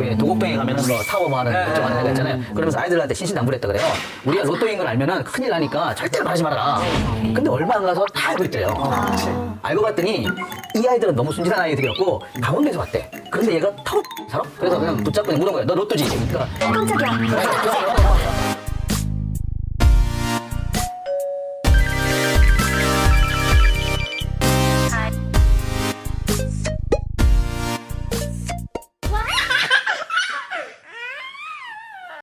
그 음. 도곡병에 가면은 뭐 사고 뭐 하는 네. 걱정 하는 애가 있잖아요. 그러면서 아이들한테 신신당부했다 그래요. 우리가 로또인 걸 알면은 큰일 나니까 절대로 말하지 말아라. 근데 얼마 안 가서 다 알고 있대요. 아, 알고 봤더니 이 아이들은 너무 순진한 아이들이었고 강원도에서 왔대. 그런데 얘가 타고 살아? 그래서 그냥 붙잡고 물은 거야. 너 로또지? 그러니까 깜짝이야.